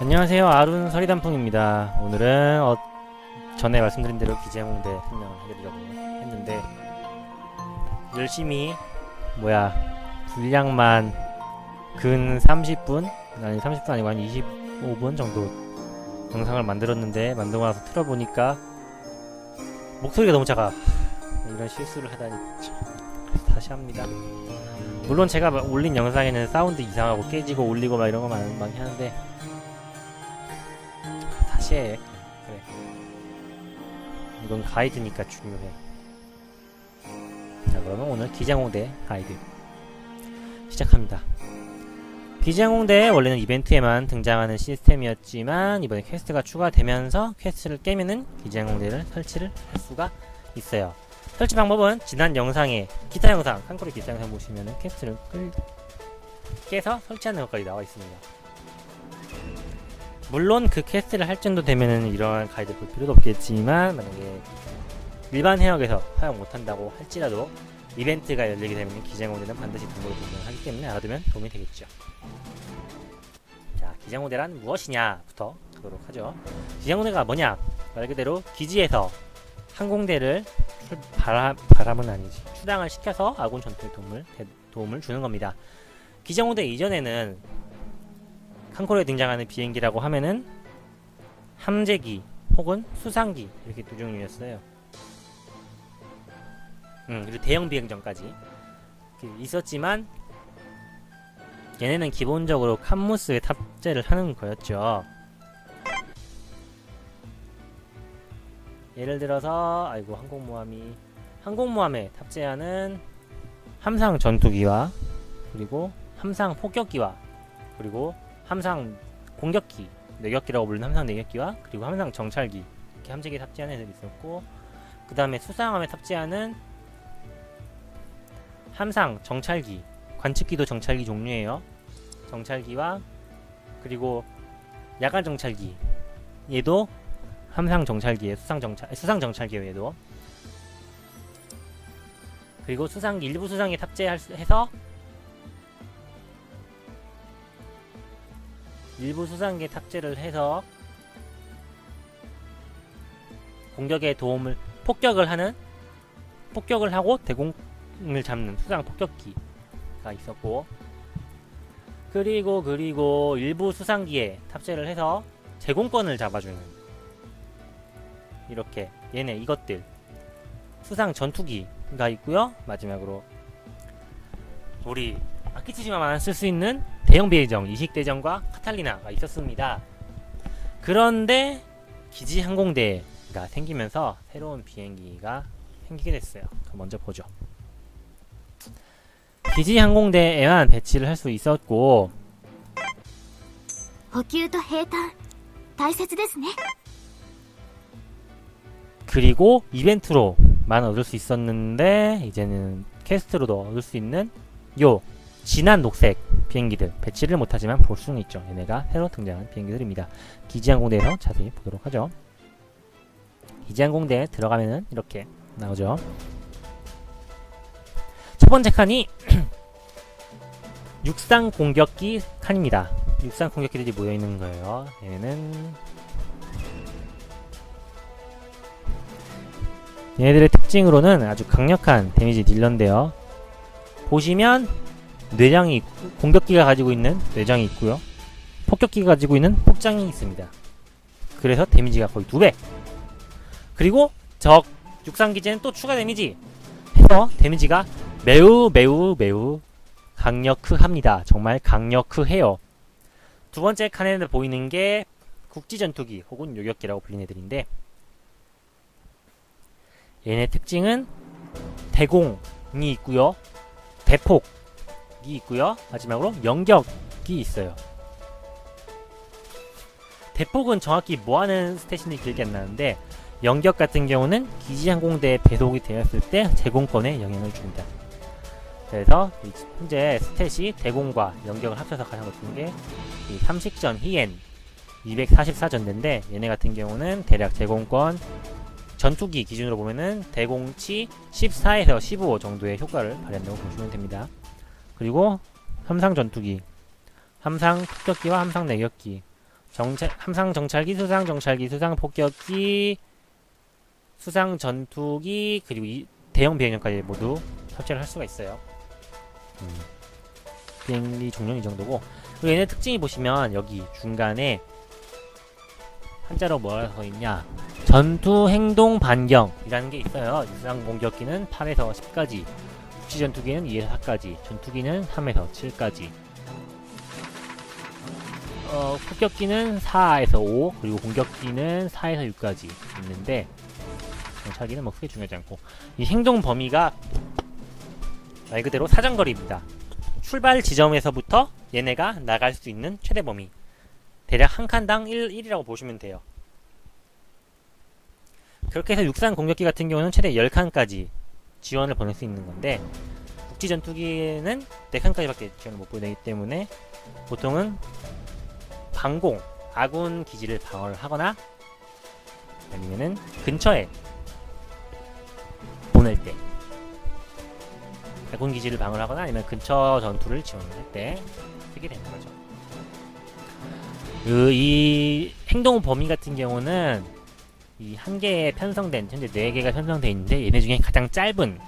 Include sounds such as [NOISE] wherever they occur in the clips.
안녕하세요. 아룬 서리단풍입니다. 오늘은 어, 전에 말씀드린 대로 기재홍대 설명을 해드리려고 했는데 열심히 뭐야 분량만 근 30분? 아니 30분 아니고 한 25분 정도 영상을 만들었는데 만들고 나서 틀어보니까 목소리가 너무 작아. 이런 실수를 하다니 다시 합니다. 물론 제가 올린 영상에는 사운드 이상하고 깨지고 올리고 막 이런 거 많이 하는데 다시 해 그래. 이건 가이드니까 중요해. 자 그러면 오늘 기장홍대 가이드 시작합니다. 기장홍대 원래는 이벤트에만 등장하는 시스템이었지만 이번에 퀘스트가 추가되면서 퀘스트를 깨면은 기장홍대를 설치를 할 수가 있어요. 설치 방법은 지난 영상에 기타 영상 한코리 기타 영상 보시면은 퀘스트를 끌 깨서 설치하는 것까지 나와 있습니다 물론 그 퀘스트를 할 정도 되면은 이러한 가이드 볼 필요도 없겠지만 만약에 일반 해역에서 사용 못한다고 할지라도 이벤트가 열리게 되면 기장고대는 반드시 등록을 분명하기 때문에 알아두면 도움이 되겠죠. 자, 기장고대란 무엇이냐부터 보도록 하죠. 기장고대가 뭐냐? 말 그대로 기지에서 항공대를 출, 바람, 바람은 아니지. 출항을 시켜서 아군 전투에 도움을, 대- 도움을 주는 겁니다. 기장고대 이전에는 칸코르에 등장하는 비행기라고 하면은 함재기 혹은 수상기 이렇게 두 종류였어요. 음, 그리고 대형 비행정까지 있었지만 얘네는 기본적으로 칸무스에 탑재를 하는 거였죠. 예를 들어서 아이고 항공모함이 항공모함에 탑재하는 함상 전투기와 그리고 함상 폭격기와 그리고 함상 공격기, 내격기라고 부르는 함상 내격기와 그리고 함상 정찰기 이렇게 함재기에 탑재하는 애들이 있었고 그 다음에 수상함에 탑재하는 함상 정찰기, 관측기도 정찰기 종류예요. 정찰기와 그리고 야간 정찰기 얘도 함상 정찰기에 수상 정찰 수상 정찰기예요 얘도 그리고 수상 일부 수상에 탑재해서 일부 수상기에 탑재를 해서 공격에 도움을 폭격을 하는 폭격을 하고 대공을 잡는 수상 폭격기가 있었고 그리고 그리고 일부 수상기에 탑재를 해서 제공권을 잡아주는 이렇게 얘네 이것들 수상 전투기가 있고요. 마지막으로 우리 아키치지마만 쓸 수 있는 대형 비회정, 이식대전과 카탈리나가 있었습니다. 그런데 기지 항공대가 생기면서 새로운 비행기가 생기게 됐어요. 먼저 보죠. 기지 항공대에만 배치를 할 수 있었고 그리고 이벤트로만 얻을 수 있었는데 이제는 캐스트로도 얻을 수 있는 요 진한 녹색 비행기들 배치를 못하지만 볼 수는 있죠. 얘네가 새로 등장한 비행기들입니다. 기지항공대에서 자세히 보도록 하죠. 기지항공대에 들어가면은 이렇게 나오죠. 첫 번째 칸이 [CLEARS THROAT] 육상 공격기 칸입니다. 육상 공격기들이 모여 있는 거예요. 얘네는 얘네들의 특징으로는 아주 강력한 데미지 딜러인데요. 보시면 뇌장이 있고, 공격기가 가지고 있는 뇌장이 있고요. 폭격기가 가지고 있는 폭장이 있습니다. 그래서 데미지가 거의 두 배. 그리고 적 육상 기제는 또 추가 데미지 해서 데미지가 매우 매우 매우 강력합니다. 정말 강력해요. 두 번째 칸에 보이는 게 국지 전투기 혹은 요격기라고 불리는 애들인데 얘네 특징은 대공이 있고요. 대폭 이 있고요. 마지막으로 연격이 있어요. 대폭은 정확히 뭐하는 스탯인지 기억이 안 나는데 연격 같은 경우는 기지 항공대에 배속이 되었을 때 제공권에 영향을 줍니다. 그래서 이 현재 스탯이 대공과 연격을 합쳐서 가장 높은 게이 삼식전 히엔 244전대인데 얘네 같은 경우는 대략 제공권 전투기 기준으로 보면은 대공치 14에서 15 정도의 효과를 발휘한다고 보시면 됩니다. 그리고 함상 전투기, 함상 폭격기와 함상 내격기 정찰 함상 정찰기, 수상 정찰기, 수상 폭격기, 수상 전투기 그리고 이 대형 비행력까지 모두 탑재를 할 수가 있어요. 음. 비행리 종류는 이 정도고 그리고 얘네 특징이 보시면 여기 중간에 한자로 뭐라 써 있냐 전투 행동 반경이라는 게 있어요. 수상 공격기는 8에서 10까지, 국지 전투기는 2에서 4까지, 전투기는 3에서 7까지. 어, 폭격기는 4에서 5, 그리고 공격기는 4에서 6까지 있는데 정찰기는 뭐 크게 중요하지 않고 이 행동 범위가 말 그대로 사정거리입니다. 출발 지점에서부터 얘네가 나갈 수 있는 최대 범위 대략 한 칸당 1, 1이라고 보시면 돼요. 그렇게 해서 육상 공격기 같은 경우는 최대 10칸까지 지원을 보낼 수 있는 건데 국지 전투기는 4칸까지밖에 지원을 못 보내기 때문에 보통은 방공, 아군 기지를 방어를 하거나 아니면은 근처에 보낼 때 아군 기지를 방어를 하거나 아니면 근처 전투를 지원을 할때 쓰게 되는 거죠. 그, 이 행동 범위 같은 경우는 이 한 개에 편성된 현재 네 개가 편성되어 있는데 얘네 중에 가장 짧은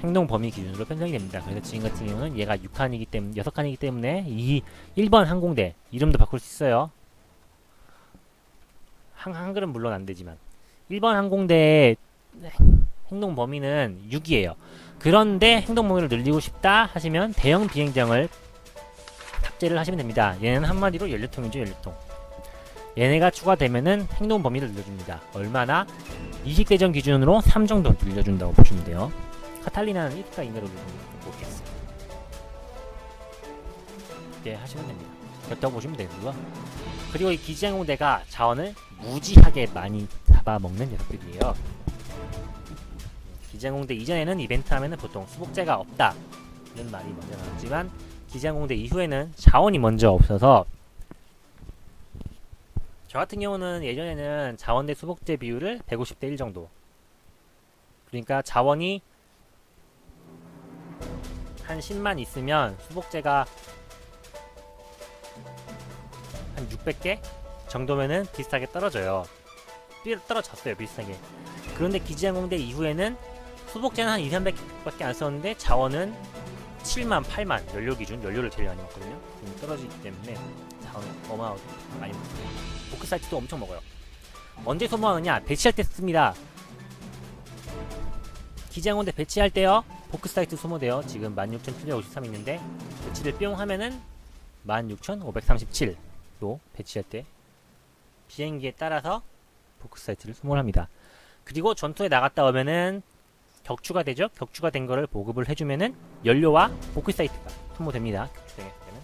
행동 범위 기준으로 편성이 됩니다. 그래서 지금 같은 경우는 얘가 6칸이기 때문에 6칸이기 때문에 이 1번 항공대 이름도 바꿀 수 있어요. 한, 한글은 물론 안 되지만 1번 항공대의 행동 범위는 6이에요. 그런데 행동 범위를 늘리고 싶다 하시면 대형 비행장을 탑재를 하시면 됩니다. 얘는 한마디로 연료통이죠, 연료통. 얘네가 추가되면은 행동 범위를 늘려줍니다. 얼마나? 이식대전 기준으로 3 정도 늘려준다고 보시면 돼요. 카탈리나는 1가 이내로 모르겠어요. 이렇게 하시면 됩니다. 그렇다고 보시면 되고요. 그리고 이 기지항공대가 자원을 무지하게 많이 잡아먹는 녀석들이에요. 기지항공대 이전에는 이벤트 하면은 보통 수복제가 없다 이런 말이 먼저 나왔지만 기지항공대 이후에는 자원이 먼저 없어서 저 같은 경우는 예전에는 자원 대 수복제 비율을 150대 1 정도 그러니까 자원이 한 10만 있으면 수복제가 한 600개 정도면은 비슷하게 떨어져요. 삐- 떨어졌어요, 비슷하게. 그런데 기지항공대 이후에는 수복제는 한 2, 300개밖에 안 썼는데 자원은 7만, 8만 연료 기준 연료를 제일 많이 먹거든요. 좀 떨어지기 때문에 어마어마하게 많이 먹어요. 보크 사이트도 엄청 먹어요. 언제 소모하느냐? 배치할 때 씁니다. 기지항공대 배치할 때요. 보크 사이트 소모돼요. 지금 16,753 있는데 배치를 뿅 하면은 16,537로 배치할 때 비행기에 따라서 보크 사이트를 소모를 합니다. 그리고 전투에 나갔다 오면은 격추가 되죠. 격추가 된 거를 보급을 해주면은 연료와 보크 사이트가 소모됩니다. 격추될 때는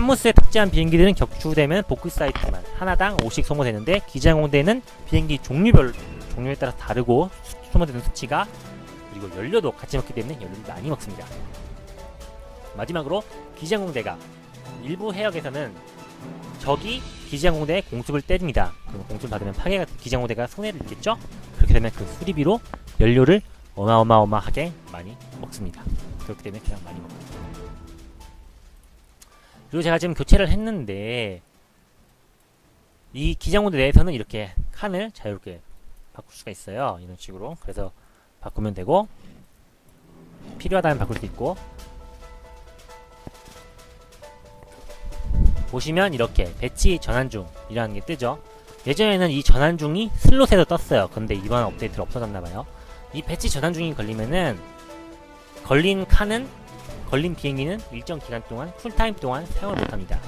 칸무스에 탑재한 비행기들은 격추되면 보크 사이트만 하나당 5씩 소모되는데 기장공대는 비행기 종류별 종류에 따라 다르고 수- 소모되는 수치가 그리고 연료도 같이 먹기 때문에 연료를 많이 먹습니다. 마지막으로 기장공대가 일부 해역에서는 적이 기장공대의 공습을 때립니다. 그럼 공습을 받으면 파괴가 기장공대가 손해를 입겠죠? 그렇게 되면 그 수리비로 연료를 어마어마어마하게 많이 먹습니다. 그렇기 때문에 그냥 많이 먹어요. 그리고 제가 지금 교체를 했는데 이 기장공대 내에서는 이렇게 칸을 자유롭게 바꿀 수가 있어요. 이런 식으로. 그래서 바꾸면 되고 필요하다면 바꿀 수 있고 보시면 이렇게 배치 전환 중이라는 게 뜨죠. 예전에는 이 전환 중이 슬롯에도 떴어요. 근데 이번 업데이트로 없어졌나봐요. 이 배치 전환 중이 걸리면은 걸린 칸은 걸린 비행기는 일정 기간 동안 쿨타임 동안 사용을 못합니다.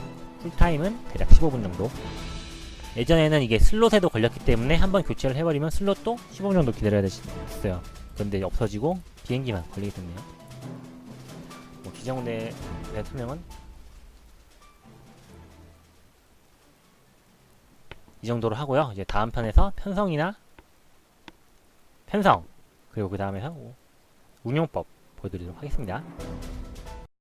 쿨타임은 대략 15분 정도. 예전에는 이게 슬롯에도 걸렸기 때문에 한번 교체를 해버리면 슬롯도 15분 정도 기다려야 됐어요. 그런데 없어지고 비행기만 걸리게 됐네요. 뭐의 설명은 이 정도로 하고요. 이제 다음 편에서 편성이나 편성 그리고 그 다음에서 운용법 보여드리도록 하겠습니다.